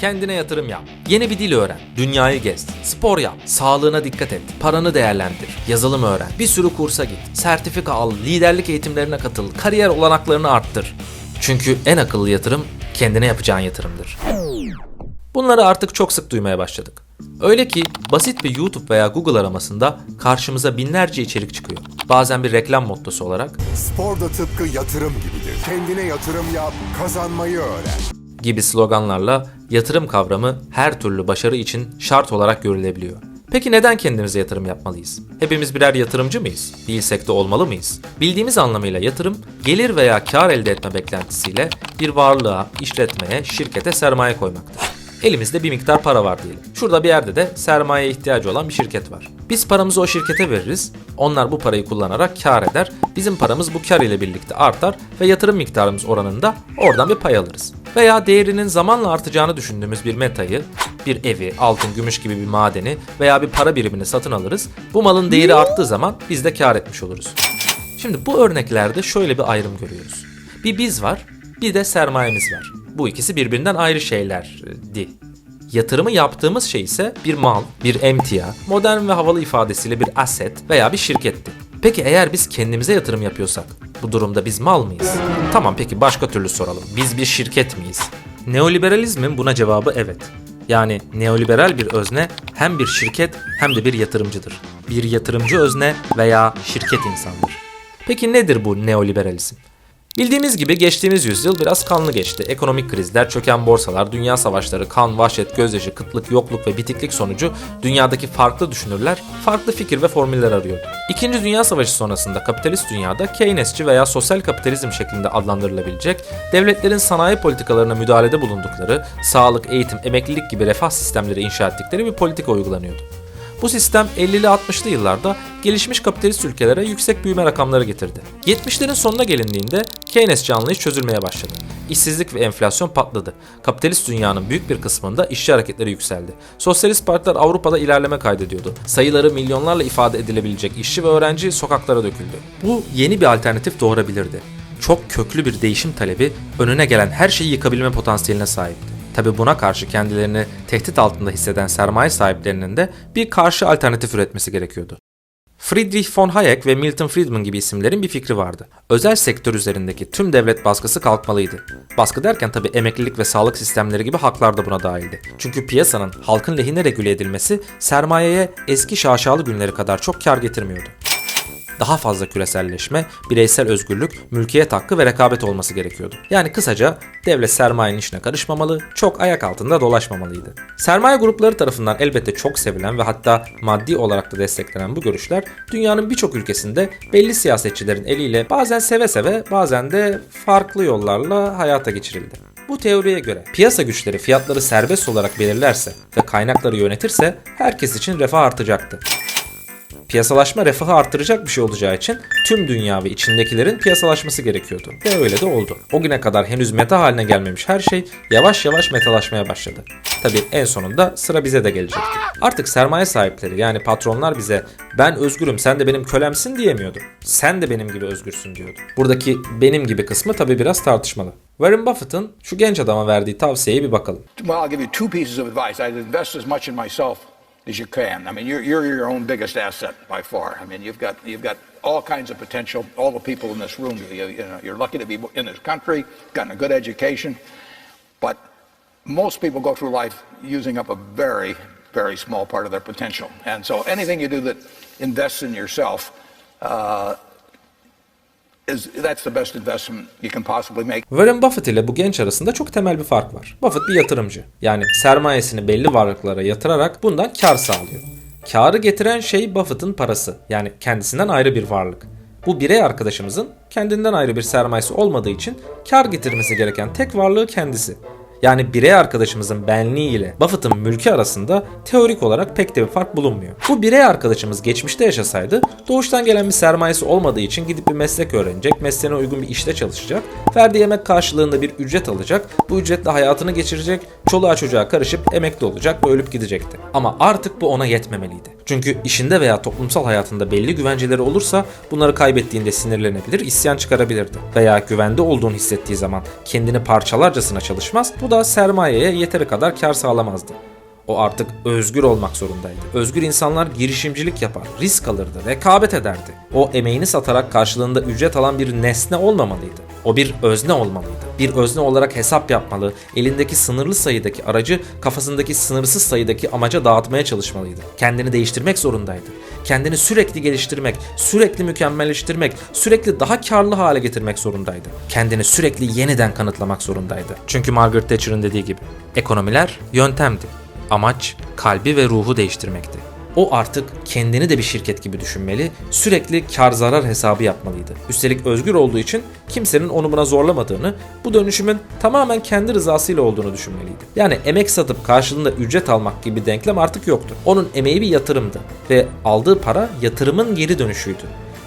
Kendine yatırım yap. Yeni bir dil öğren. Dünyayı gez. Spor yap. Sağlığına dikkat et. Paranı değerlendir. Yazılım öğren. Bir sürü kursa git. Sertifika al. Liderlik eğitimlerine katıl. Kariyer olanaklarını arttır. Çünkü en akıllı yatırım kendine yapacağın yatırımdır. Bunları artık çok sık duymaya başladık. Öyle ki basit bir YouTube veya Google aramasında karşımıza binlerce içerik çıkıyor. Bazen bir reklam mottosu olarak Spor da tıpkı yatırım gibidir. Kendine yatırım yap, kazanmayı öğren. gibi sloganlarla yatırım kavramı her türlü başarı için şart olarak görülebiliyor. Peki neden kendimize yatırım yapmalıyız? Hepimiz birer yatırımcı mıyız? Değilsek de olmalı mıyız? Bildiğimiz anlamıyla yatırım, gelir veya kar elde etme beklentisiyle bir varlığa, işletmeye, şirkete sermaye koymaktır. Elimizde bir miktar para var diyelim. Şurada bir yerde de sermayeye ihtiyacı olan bir şirket var. Biz paramızı o şirkete veririz. Onlar bu parayı kullanarak kar eder. Bizim paramız bu kar ile birlikte artar ve yatırım miktarımız oranında oradan bir pay alırız. Veya değerinin zamanla artacağını düşündüğümüz bir metayı, bir evi, altın, gümüş gibi bir madeni veya bir para birimini satın alırız. Bu malın değeri arttığı zaman biz de kar etmiş oluruz. Şimdi bu örneklerde şöyle bir ayrım görüyoruz. Bir biz var, bir de sermayemiz var. Bu ikisi birbirinden ayrı şeylerdi. Yatırımı yaptığımız şey ise bir mal, bir emtia, modern ve havalı ifadesiyle bir asset veya bir şirketti. Peki eğer biz kendimize yatırım yapıyorsak, bu durumda biz mal mıyız? Tamam peki başka türlü soralım. Biz bir şirket miyiz? Neoliberalizmin buna cevabı evet. Yani neoliberal bir özne hem bir şirket hem de bir yatırımcıdır. Bir yatırımcı özne veya şirket insandır. Peki nedir bu neoliberalizm? Bildiğimiz gibi geçtiğimiz yüzyıl biraz kanlı geçti. Ekonomik krizler, çöken borsalar, dünya savaşları, kan, vahşet, gözyaşı, kıtlık, yokluk ve bitiklik sonucu dünyadaki farklı düşünürler farklı fikir ve formüller arıyordu. İkinci Dünya Savaşı sonrasında kapitalist dünyada Keynesçi veya sosyal kapitalizm şeklinde adlandırılabilecek devletlerin sanayi politikalarına müdahalede bulundukları, sağlık, eğitim, emeklilik gibi refah sistemleri inşa ettikleri bir politika uygulanıyordu. Bu sistem 50'li 60'lı yıllarda gelişmiş kapitalist ülkelere yüksek büyüme rakamları getirdi. 70'lerin sonuna gelindiğinde Keynesçi anlayış çözülmeye başladı. İşsizlik ve enflasyon patladı. Kapitalist dünyanın büyük bir kısmında işçi hareketleri yükseldi. Sosyalist partiler Avrupa'da ilerleme kaydediyordu. Sayıları milyonlarla ifade edilebilecek işçi ve öğrenci sokaklara döküldü. Bu yeni bir alternatif doğurabilirdi. Çok köklü bir değişim talebi önüne gelen her şeyi yıkabilme potansiyeline sahipti. Tabi buna karşı kendilerini tehdit altında hisseden sermaye sahiplerinin de bir karşı alternatif üretmesi gerekiyordu. Friedrich von Hayek ve Milton Friedman gibi isimlerin bir fikri vardı. Özel sektör üzerindeki tüm devlet baskısı kalkmalıydı. Baskı derken tabi emeklilik ve sağlık sistemleri gibi haklar da buna dahildi. Çünkü piyasanın halkın lehine regüle edilmesi sermayeye eski şaşalı günleri kadar çok kar getirmiyordu daha fazla küreselleşme, bireysel özgürlük, mülkiyet hakkı ve rekabet olması gerekiyordu. Yani kısaca devlet sermayenin işine karışmamalı, çok ayak altında dolaşmamalıydı. Sermaye grupları tarafından elbette çok sevilen ve hatta maddi olarak da desteklenen bu görüşler dünyanın birçok ülkesinde belli siyasetçilerin eliyle bazen seve seve bazen de farklı yollarla hayata geçirildi. Bu teoriye göre piyasa güçleri fiyatları serbest olarak belirlerse ve kaynakları yönetirse herkes için refah artacaktı. Piyasalaşma refahı arttıracak bir şey olacağı için tüm dünya ve içindekilerin piyasalaşması gerekiyordu. Ve öyle de oldu. O güne kadar henüz meta haline gelmemiş her şey yavaş yavaş metalaşmaya başladı. Tabi en sonunda sıra bize de gelecekti. Artık sermaye sahipleri yani patronlar bize ben özgürüm sen de benim kölemsin diyemiyordu. Sen de benim gibi özgürsün diyordu. Buradaki benim gibi kısmı tabi biraz tartışmalı. Warren Buffett'ın şu genç adama verdiği tavsiyeye bir bakalım. Well, I'll give you two pieces of advice. I'd invest as much in myself as you can. I mean, you're, you're your own biggest asset by far. I mean, you've got you've got all kinds of potential. All the people in this room, you, you know, you're lucky to be in this country, gotten a good education, but most people go through life using up a very, very small part of their potential. And so, anything you do that invests in yourself. Uh, Warren Buffett ile bu genç arasında çok temel bir fark var. Buffett bir yatırımcı. Yani sermayesini belli varlıklara yatırarak bundan kar sağlıyor. Karı getiren şey Buffett'ın parası. Yani kendisinden ayrı bir varlık. Bu birey arkadaşımızın kendinden ayrı bir sermayesi olmadığı için kar getirmesi gereken tek varlığı kendisi. Yani birey arkadaşımızın benliği ile Buffett'ın mülkü arasında teorik olarak pek de bir fark bulunmuyor. Bu birey arkadaşımız geçmişte yaşasaydı doğuştan gelen bir sermayesi olmadığı için gidip bir meslek öğrenecek, mesleğine uygun bir işte çalışacak, verdiği yemek karşılığında bir ücret alacak, bu ücretle hayatını geçirecek, çoluğa çocuğa karışıp emekli olacak ve ölüp gidecekti. Ama artık bu ona yetmemeliydi. Çünkü işinde veya toplumsal hayatında belli güvenceleri olursa bunları kaybettiğinde sinirlenebilir, isyan çıkarabilirdi. Veya güvende olduğunu hissettiği zaman kendini parçalarcasına çalışmaz, bu da sermayeye yeteri kadar kar sağlamazdı. O artık özgür olmak zorundaydı. Özgür insanlar girişimcilik yapar, risk alırdı, rekabet ederdi. O emeğini satarak karşılığında ücret alan bir nesne olmamalıydı. O bir özne olmalıydı. Bir özne olarak hesap yapmalı, elindeki sınırlı sayıdaki aracı kafasındaki sınırsız sayıdaki amaca dağıtmaya çalışmalıydı. Kendini değiştirmek zorundaydı. Kendini sürekli geliştirmek, sürekli mükemmelleştirmek, sürekli daha karlı hale getirmek zorundaydı. Kendini sürekli yeniden kanıtlamak zorundaydı. Çünkü Margaret Thatcher'ın dediği gibi ekonomiler yöntemdi. Amaç kalbi ve ruhu değiştirmekti. O artık kendini de bir şirket gibi düşünmeli, sürekli kar zarar hesabı yapmalıydı. Üstelik özgür olduğu için kimsenin onu buna zorlamadığını, bu dönüşümün tamamen kendi rızasıyla olduğunu düşünmeliydi. Yani emek satıp karşılığında ücret almak gibi denklem artık yoktu. Onun emeği bir yatırımdı ve aldığı para yatırımın geri dönüşüydü.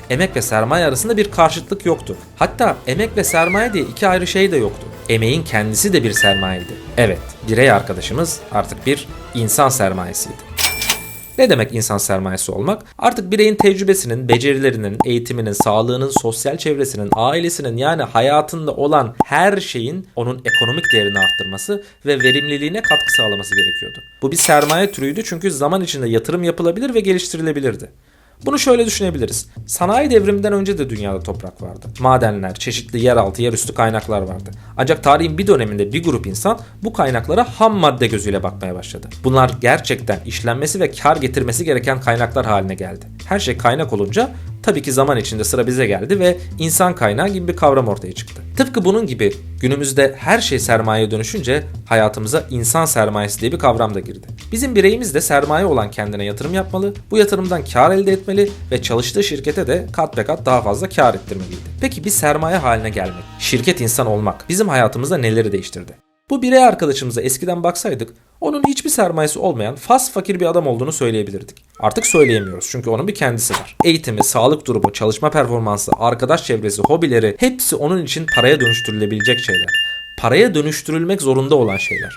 Emek ve sermaye arasında bir karşıtlık yoktu. Hatta emek ve sermaye diye iki ayrı şey de yoktu. Emeğin kendisi de bir sermayeydi. Evet, birey arkadaşımız artık bir insan sermayesiydi. Ne demek insan sermayesi olmak? Artık bireyin tecrübesinin, becerilerinin, eğitiminin, sağlığının, sosyal çevresinin, ailesinin yani hayatında olan her şeyin onun ekonomik değerini arttırması ve verimliliğine katkı sağlaması gerekiyordu. Bu bir sermaye türüydü çünkü zaman içinde yatırım yapılabilir ve geliştirilebilirdi. Bunu şöyle düşünebiliriz. Sanayi devriminden önce de dünyada toprak vardı. Madenler, çeşitli yeraltı, yerüstü kaynaklar vardı. Ancak tarihin bir döneminde bir grup insan bu kaynaklara ham madde gözüyle bakmaya başladı. Bunlar gerçekten işlenmesi ve kar getirmesi gereken kaynaklar haline geldi. Her şey kaynak olunca tabii ki zaman içinde sıra bize geldi ve insan kaynağı gibi bir kavram ortaya çıktı. Tıpkı bunun gibi günümüzde her şey sermayeye dönüşünce hayatımıza insan sermayesi diye bir kavram da girdi. Bizim bireyimiz de sermaye olan kendine yatırım yapmalı, bu yatırımdan kar elde etmeli ve çalıştığı şirkete de kat be kat daha fazla kar ettirmeliydi. Peki bir sermaye haline gelmek, şirket insan olmak bizim hayatımızda neleri değiştirdi? Bu birey arkadaşımıza eskiden baksaydık onun hiçbir sermayesi olmayan fas fakir bir adam olduğunu söyleyebilirdik. Artık söyleyemiyoruz çünkü onun bir kendisi var. Eğitimi, sağlık durumu, çalışma performansı, arkadaş çevresi, hobileri hepsi onun için paraya dönüştürülebilecek şeyler. Paraya dönüştürülmek zorunda olan şeyler.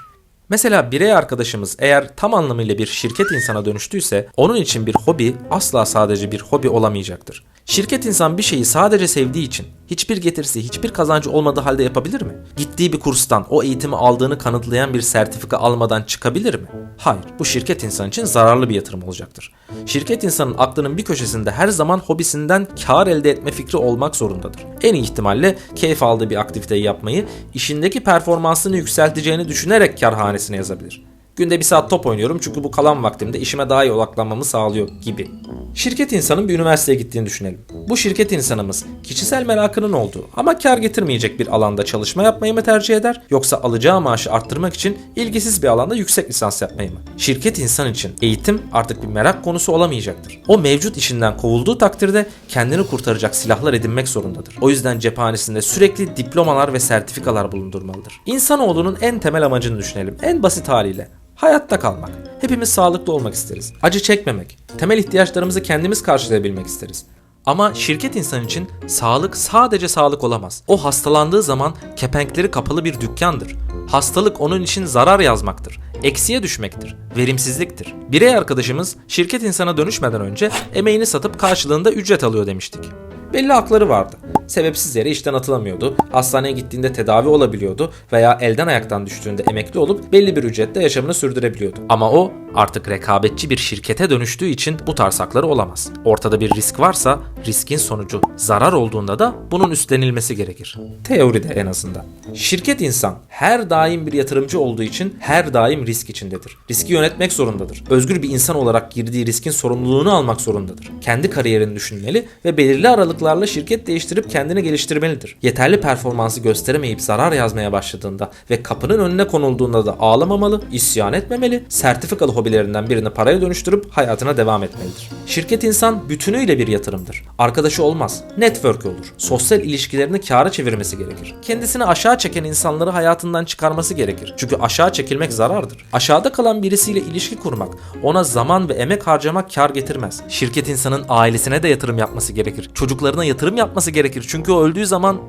Mesela birey arkadaşımız eğer tam anlamıyla bir şirket insana dönüştüyse onun için bir hobi asla sadece bir hobi olamayacaktır. Şirket insan bir şeyi sadece sevdiği için hiçbir getirisi, hiçbir kazancı olmadığı halde yapabilir mi? Gittiği bir kurstan o eğitimi aldığını kanıtlayan bir sertifika almadan çıkabilir mi? Hayır. Bu şirket insan için zararlı bir yatırım olacaktır. Şirket insanın aklının bir köşesinde her zaman hobisinden kar elde etme fikri olmak zorundadır. En iyi ihtimalle keyif aldığı bir aktiviteyi yapmayı, işindeki performansını yükselteceğini düşünerek kar hanesine yazabilir. Günde bir saat top oynuyorum çünkü bu kalan vaktimde işime daha iyi odaklanmamı sağlıyor gibi. Şirket insanın bir üniversiteye gittiğini düşünelim. Bu şirket insanımız kişisel merakının olduğu ama kar getirmeyecek bir alanda çalışma yapmayı mı tercih eder yoksa alacağı maaşı arttırmak için ilgisiz bir alanda yüksek lisans yapmayı mı? Şirket insan için eğitim artık bir merak konusu olamayacaktır. O mevcut işinden kovulduğu takdirde kendini kurtaracak silahlar edinmek zorundadır. O yüzden cephanesinde sürekli diplomalar ve sertifikalar bulundurmalıdır. İnsanoğlunun en temel amacını düşünelim. En basit haliyle. Hayatta kalmak. Hepimiz sağlıklı olmak isteriz. Acı çekmemek. Temel ihtiyaçlarımızı kendimiz karşılayabilmek isteriz. Ama şirket insan için sağlık sadece sağlık olamaz. O hastalandığı zaman kepenkleri kapalı bir dükkandır. Hastalık onun için zarar yazmaktır. Eksiye düşmektir. Verimsizliktir. Birey arkadaşımız şirket insana dönüşmeden önce emeğini satıp karşılığında ücret alıyor demiştik. Belli hakları vardı. Sebepsiz yere işten atılamıyordu, hastaneye gittiğinde tedavi olabiliyordu veya elden ayaktan düştüğünde emekli olup belli bir ücretle yaşamını sürdürebiliyordu. Ama o artık rekabetçi bir şirkete dönüştüğü için bu tarz hakları olamaz. Ortada bir risk varsa riskin sonucu zarar olduğunda da bunun üstlenilmesi gerekir. Teoride en azından. Şirket insan her daim bir yatırımcı olduğu için her daim risk içindedir. Riski yönetmek zorundadır. Özgür bir insan olarak girdiği riskin sorumluluğunu almak zorundadır. Kendi kariyerini düşünmeli ve belirli aralıklarla şirket değiştirip kendini geliştirmelidir. Yeterli performansı gösteremeyip zarar yazmaya başladığında ve kapının önüne konulduğunda da ağlamamalı, isyan etmemeli, sertifikalı hobilerinden birini paraya dönüştürüp hayatına devam etmelidir. Şirket insan bütünüyle bir yatırımdır. Arkadaşı olmaz, network olur. Sosyal ilişkilerini kâra çevirmesi gerekir. Kendisini aşağı çeken insanları hayatından çıkarması gerekir. Çünkü aşağı çekilmek zarardır. Aşağıda kalan birisiyle ilişki kurmak, ona zaman ve emek harcamak kar getirmez. Şirket insanın ailesine de yatırım yapması gerekir. Çocuklarına yatırım yapması gerekir. Çünkü o öldüğü zaman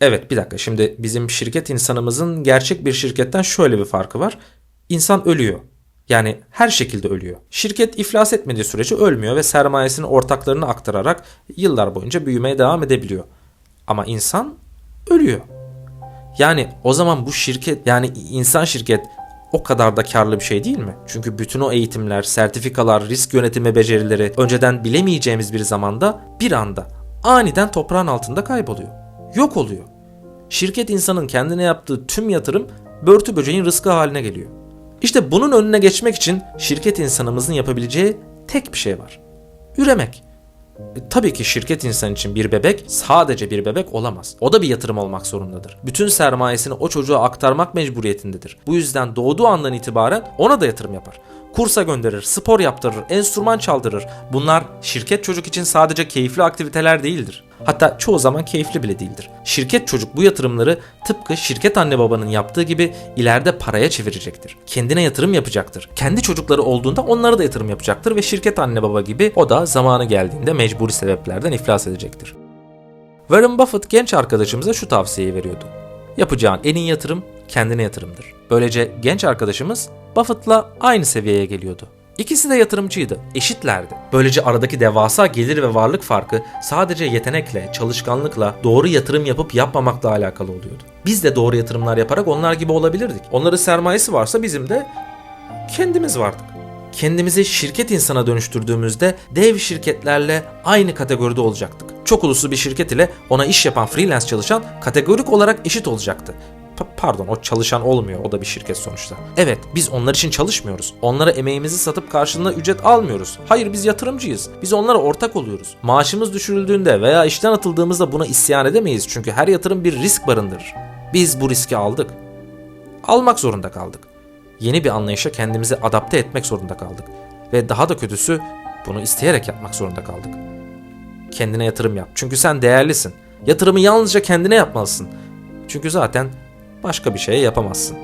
Evet bir dakika şimdi bizim şirket insanımızın gerçek bir şirketten şöyle bir farkı var. İnsan ölüyor. Yani her şekilde ölüyor. Şirket iflas etmediği sürece ölmüyor ve sermayesini ortaklarına aktararak yıllar boyunca büyümeye devam edebiliyor. Ama insan ölüyor. Yani o zaman bu şirket yani insan şirket o kadar da karlı bir şey değil mi? Çünkü bütün o eğitimler, sertifikalar, risk yönetimi becerileri önceden bilemeyeceğimiz bir zamanda bir anda aniden toprağın altında kayboluyor. Yok oluyor. Şirket insanın kendine yaptığı tüm yatırım börtü böceğin rızkı haline geliyor. İşte bunun önüne geçmek için şirket insanımızın yapabileceği tek bir şey var. Üremek. E, Tabii ki şirket insan için bir bebek sadece bir bebek olamaz. O da bir yatırım olmak zorundadır. Bütün sermayesini o çocuğa aktarmak mecburiyetindedir. Bu yüzden doğduğu andan itibaren ona da yatırım yapar. Kursa gönderir, spor yaptırır, enstrüman çaldırır. Bunlar şirket çocuk için sadece keyifli aktiviteler değildir. Hatta çoğu zaman keyifli bile değildir. Şirket çocuk bu yatırımları tıpkı şirket anne babanın yaptığı gibi ileride paraya çevirecektir. Kendine yatırım yapacaktır. Kendi çocukları olduğunda onlara da yatırım yapacaktır ve şirket anne baba gibi o da zamanı geldiğinde mecburi sebeplerden iflas edecektir. Warren Buffett genç arkadaşımıza şu tavsiyeyi veriyordu. Yapacağın en iyi yatırım kendine yatırımdır. Böylece genç arkadaşımız Buffett'la aynı seviyeye geliyordu. İkisi de yatırımcıydı, eşitlerdi. Böylece aradaki devasa gelir ve varlık farkı sadece yetenekle, çalışkanlıkla, doğru yatırım yapıp yapmamakla alakalı oluyordu. Biz de doğru yatırımlar yaparak onlar gibi olabilirdik. Onların sermayesi varsa bizim de kendimiz vardık. Kendimizi şirket insana dönüştürdüğümüzde dev şirketlerle aynı kategoride olacaktık. Çok uluslu bir şirket ile ona iş yapan freelance çalışan kategorik olarak eşit olacaktı. Pa- pardon o çalışan olmuyor o da bir şirket sonuçta. Evet biz onlar için çalışmıyoruz. Onlara emeğimizi satıp karşılığında ücret almıyoruz. Hayır biz yatırımcıyız. Biz onlara ortak oluyoruz. Maaşımız düşürüldüğünde veya işten atıldığımızda buna isyan edemeyiz. Çünkü her yatırım bir risk barındırır. Biz bu riski aldık. Almak zorunda kaldık yeni bir anlayışa kendimizi adapte etmek zorunda kaldık. Ve daha da kötüsü bunu isteyerek yapmak zorunda kaldık. Kendine yatırım yap. Çünkü sen değerlisin. Yatırımı yalnızca kendine yapmalısın. Çünkü zaten başka bir şeye yapamazsın.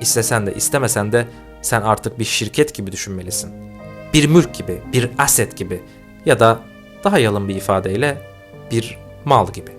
İstesen de istemesen de sen artık bir şirket gibi düşünmelisin. Bir mülk gibi, bir asset gibi ya da daha yalın bir ifadeyle bir mal gibi.